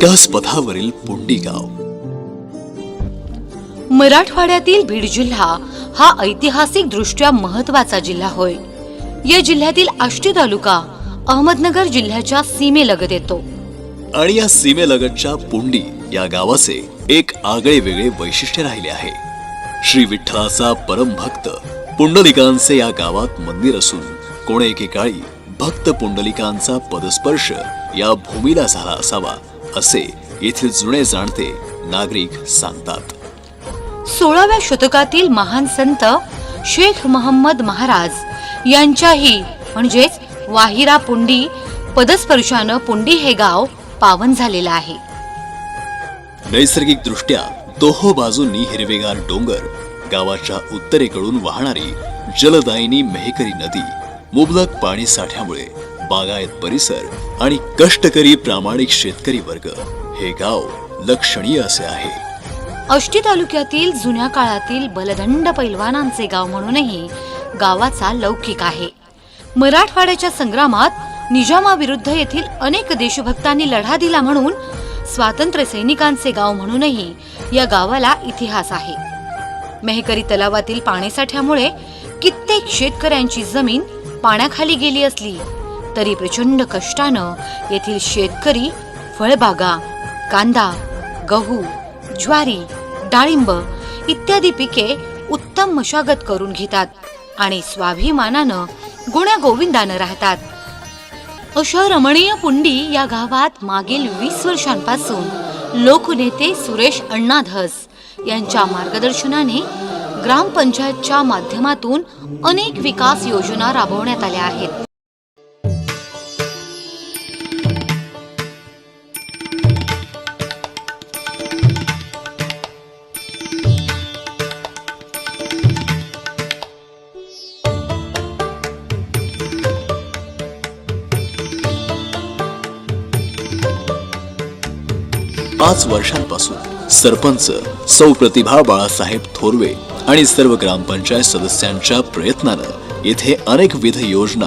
विकास पथावरील पुंडी गाव मराठवाड्यातील बीड जिल्हा हा ऐतिहासिक दृष्ट्या महत्त्वाचा जिल्हा होय. या जिल्ह्यातील आष्टी तालुका अहमदनगर जिल्ह्याच्या सीमेलगत येतो. आणि या सीमेलगतच्या पुंडी या गावाचे एक आगळे वेगळे वैशिष्ट्य राहिले आहे. श्री विठ्ठलाचा परम भक्त पुंडलिकांचे या गावात मंदिर असून कोणे एकेकाळी भक्त पुंडलिकांचा पदस्पर्श या भूमीला झाला असावा. असे येथील जुने जाणते नागरिक सांगतात. सोळाव्या शतकातील महान संत शेख मोहम्मद महाराज यांच्याही म्हणजेच वाहिरा पुंडी पदस्पर्शानं पुंडी हे गाव पावन झालेलं आहे. नैसर्गिक दृष्ट्या दोहो बाजूंनी हिरवेगार डोंगर गावाच्या उत्तरेकडून वाहणारी जलदायिनी मेहकरी नदी मुबलक पाणी साठ्यामुळे बागायत परिसर आणि कष्टकरी प्रामाणिक शेतकरी वर्ग हे गाव लक्षणीय असे आहे. अष्टी तालुक्यातील जुन्या काळातील बलदंड पैलवानांचे गाव म्हणूनही गावाचा लौकिक आहे. मराठवाड्याच्या संग्रामात निजामाविरुद्ध येथील अनेक देशभक्तांनी लढा दिला म्हणून स्वातंत्र्य सैनिकांचे गाव म्हणूनही या गावाला इतिहास आहे. मेहकरी तलावातील पाणीसाठ्यामुळे कित्येक शेतकऱ्यांची जमीन पाण्याखाली गेली असली तरी प्रचंड कष्टानं येथील शेतकरी फळबागा कांदा गहू ज्वारी डाळिंब इत्यादी पिके उत्तम मशागत करून घेतात आणि स्वाभिमानानं गुण्या गोविंदानं राहतात. अशा रमणीय पुंडी या गावात मागील वीस वर्षांपासून लोकनेते सुरेश अण्णाधस यांच्या मार्गदर्शनाने ग्रामपंचायतच्या माध्यमातून अनेक विकास योजना राबवण्यात आल्या आहेत. पाच वर्षांपासून सरपंच सौ प्रतिभा बाळासाहेब थोरवे आणि सर्व ग्रामपंचायत सदस्यांच्या प्रयत्नानं येथे अनेकविध योजना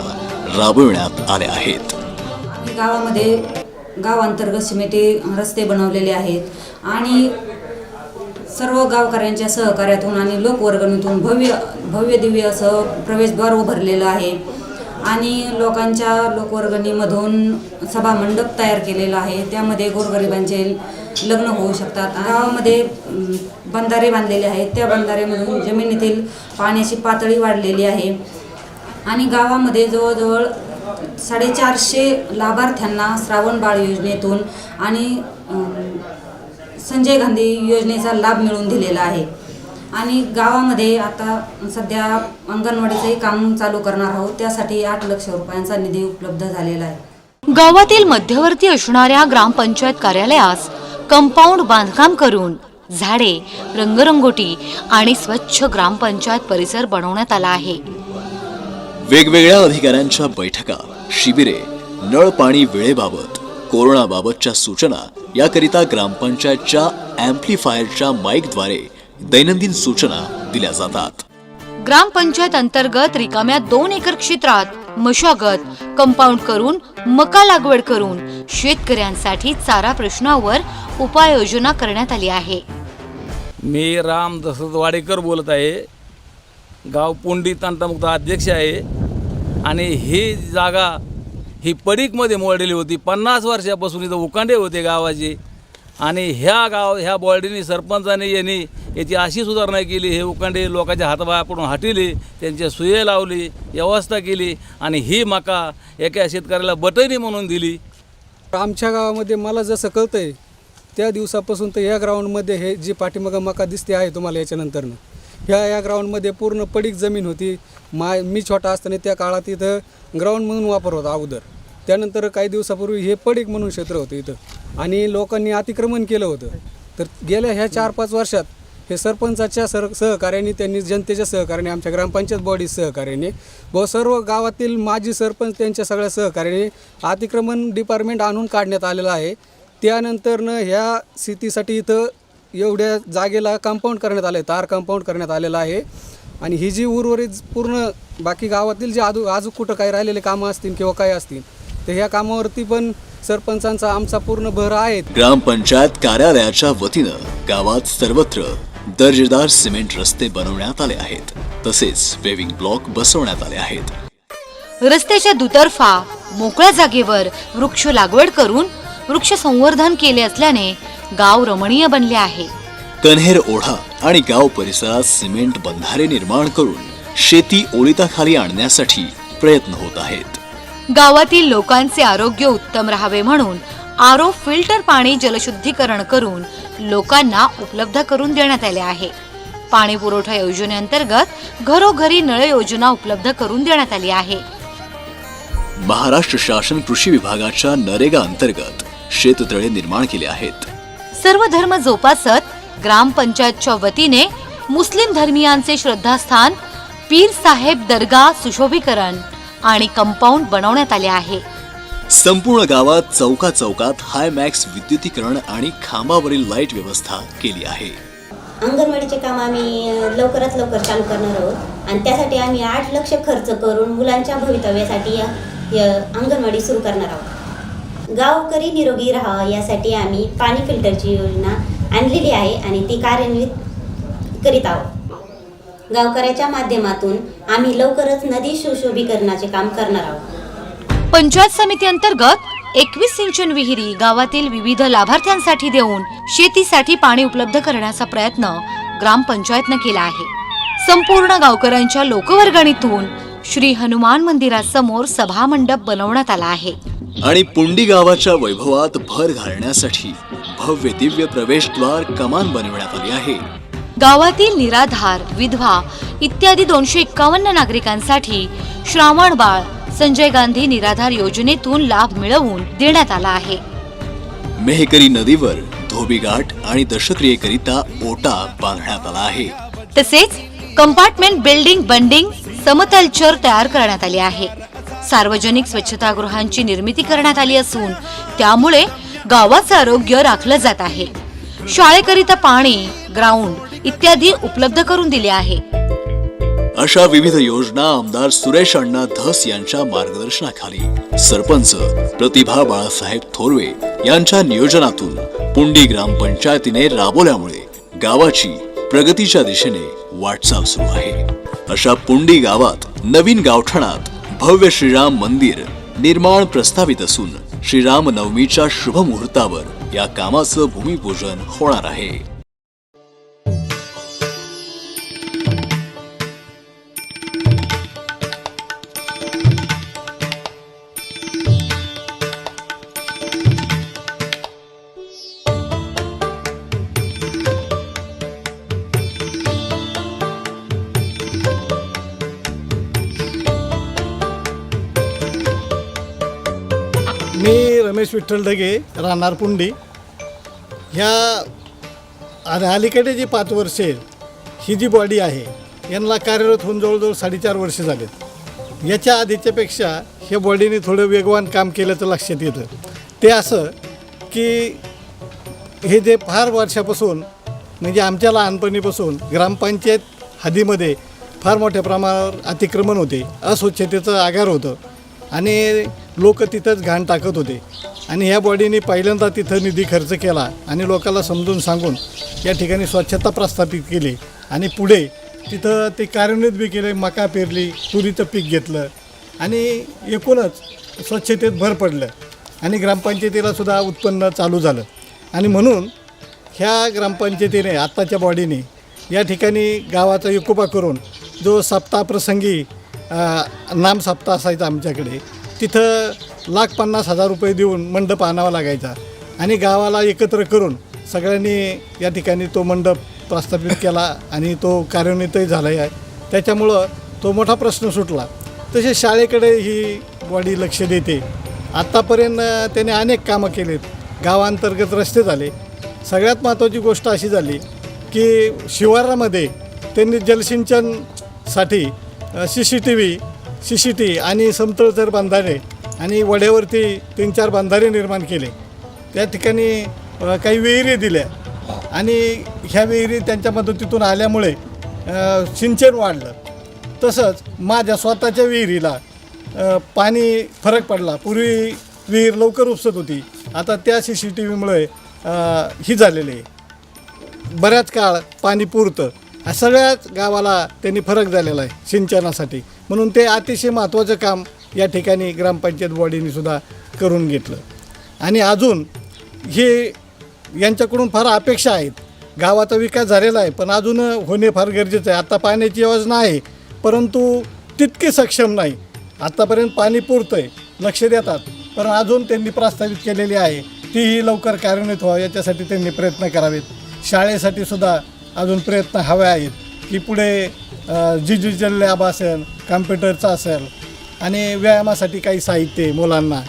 राबविण्यात आल्या आहेत. गावामध्ये गावांतर्गत सिमेंटी रस्ते बनवलेले आहेत आणि सर्व गावकऱ्यांच्या सहकार्यातून आणि लोकवर्गणीतून भव्य भव्य दिव्य असं प्रवेशद्वार उभारलेलं आहे. आणि लोकांच्या लोकवर्गणीमधून सभामंडप तयार केलेला आहे. त्यामध्ये गोरगरिबांचे लग्न होऊ शकतात. गावामध्ये बंधारे बांधलेले आहेत. त्या बंधाऱ्यामधून जमिनीतील पाण्याची पातळी वाढलेली आहे. आणि गावामध्ये जवळजवळ साडेचारशे लाभार्थ्यांना श्रावण बाळ योजनेतून आणि संजय गांधी योजनेचा लाभ मिळवून दिलेला आहे. आणि गावामध्ये आता सध्या अंगणवाडीचंही काम चालू करणार आहोत. त्यासाठी आठ लक्ष रुपयांचा निधी उपलब्ध झालेला आहे. गावातील मध्यवर्ती असणाऱ्या ग्रामपंचायत कार्यालयास कंपाऊंड बांधकाम करून झाडे रंगरंगोटी आणि स्वच्छ ग्रामपंचायत परिसर बनवण्यात आला आहे. वेगवेगळ्या अधिकाऱ्यांच्या बैठका शिबिरे नळ पाणी वेळेबाबत कोरोनाबाबतच्या सूचना याकरिता ग्रामपंचायतच्या अँप्लिफायरच्या माईकद्वारे दैनंदिन सूचना दिल्या जातात. ग्रामपंचायत अंतर्गत रिकाम्या दोन एकर क्षेत्रात मशागत कंपाऊंड करून मका लागवड करून शेतकऱ्यांसाठी चारा प्रश्नावर उपाययोजना करण्यात आली आहे. मी राम दशरथ वाडेकर बोलत आहे. गाव पुंडी तंटामुक्त अध्यक्ष आहे. आणि ही जागा ही पडीकमध्ये मोडलेली होती. पन्नास वर्षापासून इथं उकांडे होते गावाचे. आणि ह्या गाव ह्या बॉडीने सरपंचाने यांनी याची अशी सुधारणा केली हे उकांडे लोकांच्या हातबायाकडून पडून त्यांच्या सुये लावली व्यवस्था केली आणि ही मका एका शेतकऱ्याला बटणी म्हणून दिली. आमच्या गावामध्ये मला जसं कळतं आहे त्या दिवसापासून तर या ग्राउंडमध्ये हे जी पाठीमागं मका दिसते आहे तुम्हाला याच्यानंतरनं ह्या या ग्राउंडमध्ये पूर्ण पडीक जमीन होती. माय मी छोटा असताना त्या काळात इथं ग्राउंड म्हणून वापर होता अगोदर. त्यानंतर काही दिवसापूर्वी हे पडीक म्हणून क्षेत्र होतं इथं. आणि लोकांनी अतिक्रमण केलं होतं. तर गेल्या ह्या चार पाच वर्षात हे सरपंचाच्या सर सहकार्याने त्यांनी जनतेच्या सहकार्याने आमच्या ग्रामपंचायत बॉडी सहकार्याने व सर्व गावातील माजी सरपंच त्यांच्या सगळ्या सहकार्याने अतिक्रमण डिपार्टमेंट आणून काढण्यात आलेलं आहे. त्यानंतरनं ह्या स्थितीसाठी इथं एवढ्या जागेला कंपाऊंड करण्यात आलं आहे तार कंपाऊंड करण्यात आलेलं आहे. आणि ही जी उर्वरित पूर्ण बाकी गावातील जे आजू आजू कुठं काही राहिलेले कामं असतील किंवा काय असतील तर ह्या कामावरती पण सरपंचांचा आमचा पूर्ण भर आहे. ग्रामपंचायत कार्यालयाच्या वतीनं गावात सर्वत्र दर्जेदार सिमेंट रस्ते बनवण्यात आले आहेत. तसेच पेविंग ब्लॉक बसवण्यात आले आहेत. रस्त्याच्या दुतर्फा मोकळ्या जागेवर वृक्ष लागवड करून वृक्ष संवर्धन केले असल्याने गाव रमणीय बनले आहे. कन्हेर ओढा आणि गाव परिसरात सिमेंट बंधारे निर्माण करून शेती ओलिताखाली आणण्यासाठी प्रयत्न होत आहेत. गावातील लोकांचे आरोग्य उत्तम राहावे म्हणून आरो फिल्टर पाणी जलशुद्धीकरण करून लोकांना उपलब्ध करून देण्यात आले आहे. पाणी पुरवठा योजनेअंतर्गत घरोघरी नळ योजना उपलब्ध करून देण्यात आली आहे. महाराष्ट्र शासन कृषी विभागाच्या नरेगा अंतर्गत शेततळे निर्माण केले आहेत. सर्व धर्म जोपासत ग्रामपंचायतच्या वतीने मुस्लिम धर्मियांचे श्रद्धास्थान पीर साहेब दर्गा सुशोभीकरण आणि कंपाऊंड बनवण्यात आले आहे. संपूर्ण गावात चौका चौकात हाय मॅक्स विद्युतीकरण आणि खांबावरील लाइट व्यवस्था केली आहे. अंगणवाडीचे काम आम्ही लवकरात लवकर चालू करणार आहोत. आणि त्यासाठी आम्ही आठ लक्ष खर्च करून मुलांच्या भवितव्यासाठी अंगणवाडी सुरू करणार आहोत. गावकरी निरोगी राहावा यासाठी आम्ही पाणी फिल्टरची योजना आणलेली आहे आणि ती कार्यान्वित करीत आहोत. गावकऱ्याच्या माध्यमातून आम्ही लवकरच नदी सुशोभीकरणाचे काम करणार आहोत. पंचायत समिती अंतर्गत एकवीस सिंचन विहिरी गावातील विविध लाभार्थ्यांसाठी देऊन शेतीसाठी पाणी उपलब्ध करण्याचा प्रयत्न ग्रामपंचायतनं केला आहे. संपूर्ण गावकऱ्यांच्या लोकवर्गणीतून श्री हनुमान मंदिरासमोर सभामंडप बनवण्यात आला आहे. आणि पुंडी गावाच्या वैभवात भर घालण्यासाठी भव्य दिव्य प्रवेशद्वार कमान बनवण्यात आली आहे. गावातील निराधार विधवा इत्यादी दोनशे एक्कावन्न नागरिकांसाठी श्रावण बाळ संजय गांधी निराधार योजनेतून लाभ मिळवून देण्यात आला आहे. मेहकरी नदीवर धोबीघाट आणि दशक्रियेकरिता ओटा बांधण्यात आला आहे. तसेच कंपार्टमेंट बिल्डिंग बंडिंग समतलचर तयार करण्यात आले आहे. सार्वजनिक स्वच्छतागृहांची निर्मिती करण्यात आली असून त्यामुळे गावाचं आरोग्य राखलं जात आहे. शाळेकरिता पाणी ग्राउंड इत्यादी उपलब्ध करून दिले आहे. अशा विविध योजना आमदार सुरेश अण्णा धस यांच्या मार्गदर्शनाखाली. सरपंच प्रतिभा बाळासाहेब थोरवे यांच्या नियोजनातून पुंडी ग्रामपंचायतीने राबवल्यामुळे गावाची प्रगतीच्या दिशेने वाटचाल सुरू आहे. अशा पुंडी गावात नवीन गावठाणात भव्य श्रीराम मंदिर निर्माण प्रस्तावित असून श्रीराम नवमीच्या शुभ मुहूर्तावर या कामाचं भूमिपूजन होणार आहे. रमेश विठ्ठल ढगे राहणार पुंडी. ह्या आणि अलीकडे जी पाच वर्षे ही जी बॉडी आहे यांना कार्यरत होऊन जवळजवळ साडेचार वर्ष झालेत. याच्या आधीच्यापेक्षा ह्या बॉडीने थोडं वेगवान काम केल्याचं लक्षात येतं. ते असं की हे जे फार वर्षापासून म्हणजे आमच्या लहानपणीपासून ग्रामपंचायत हद्दीमध्ये फार मोठ्या प्रमाणावर अतिक्रमण होते अस्वच्छतेचं आगार होतं आणि लोक तिथंच घाण टाकत होते. आणि ह्या बॉडीने पहिल्यांदा तिथं निधी खर्च केला आणि लोकांना समजून सांगून या ठिकाणी स्वच्छता प्रस्थापित केली. आणि पुढे तिथं ते कार्यान्वित बी केले मका पेरली तुरीचं पीक घेतलं. आणि एकूणच स्वच्छतेत भर पडलं. आणि ग्रामपंचायतीला सुद्धा उत्पन्न चालू झालं. आणि म्हणून ह्या ग्रामपंचायतीने आत्ताच्या बॉडीने या ठिकाणी गावाचा एकोपा करून जो सप्ताहप्रसंगी नाम सप्ताह असायचा आमच्याकडे तिथं लाख पन्नास हजार रुपये देऊन मंडप आणावा लागायचा. आणि गावाला एकत्र करून सगळ्यांनी या ठिकाणी तो मंडप प्रस्थापित केला आणि तो कार्यान्वितही झाला आहे त्याच्यामुळं तो मोठा प्रश्न सुटला. तसे शाळेकडे ही बॉडी लक्ष देते. आत्तापर्यंत त्याने अनेक कामं केलीत. गावांतर्गत रस्ते झाले. सगळ्यात महत्त्वाची गोष्ट अशी झाली की शिवारामध्ये त्यांनी जलसिंचनसाठी C C T V C C T आणि समतळचर बांधारे आणि वड्यावरती तीन चार बांधारे निर्माण केले. त्या ठिकाणी काही विहिरी दिल्या. आणि ह्या विहिरी त्यांच्या मदतीतून आल्यामुळे सिंचन वाढलं. तसंच माझ्या स्वतःच्या विहिरीला पाणी फरक पडला. पूर्वी विहीर लवकर उपसत होती. आता त्या सी सी टी व्हीमुळे ही झालेली आहे. बऱ्याच काळ पाणी पुरतं. सगळ्याच गावाला त्यांनी फरक झालेला आहे सिंचनासाठी. म्हणून ते अतिशय महत्त्वाचं काम या ठिकाणी ग्रामपंचायत बॉडीने सुद्धा करून घेतलं. आणि अजून हे यांच्याकडून फार अपेक्षा आहेत. गावाचा विकास झालेला आहे पण अजून होणे फार गरजेचं आहे. आता पाण्याची योजना आहे परंतु तितके सक्षम नाही. आत्तापर्यंत पाणी पुरतं आहे लक्ष देतात पण अजून त्यांनी प्रस्तावित केलेली आहे तीही लवकर कार्यान्वित व्हावं याच्यासाठी त्यांनी प्रयत्न करावेत. शाळेसाठी सुद्धा अजून प्रयत्न हवे आहेत की पुढे डिजिटल लॅब असेल कम्प्युटरचा असेल आणि व्यायामासाठी काही साहित्य आहे मुलांना.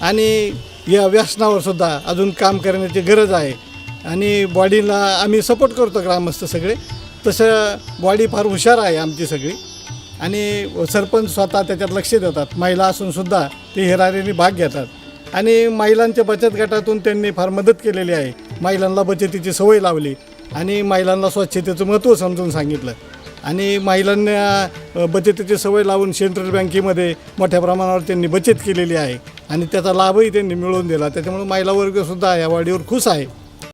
आणि या व्यसनावर सुद्धा अजून काम करण्याची गरज आहे. आणि बॉडीला आम्ही सपोर्ट करतो ग्रामस्थ सगळे. तसं बॉडी फार हुशार आहे आमची सगळी. आणि सरपंच स्वतः त्याच्यात लक्ष देतात. महिला असूनसुद्धा ते हिरारीने भाग घेतात. आणि महिलांच्या बचत गटातून त्यांनी फार मदत केलेली आहे. महिलांना बचतीची सवय लावली. आणि महिलांना स्वच्छतेचं महत्त्व समजून सांगितलं. आणि महिलांना बचतीची सवय लावून सेंट्रल बँकेमध्ये मोठ्या प्रमाणावर त्यांनी बचत केलेली आहे. आणि त्याचा लाभही त्यांनी मिळवून दिला. त्याच्यामुळे महिला वर्गसुद्धा या वाढीवर खुश आहे.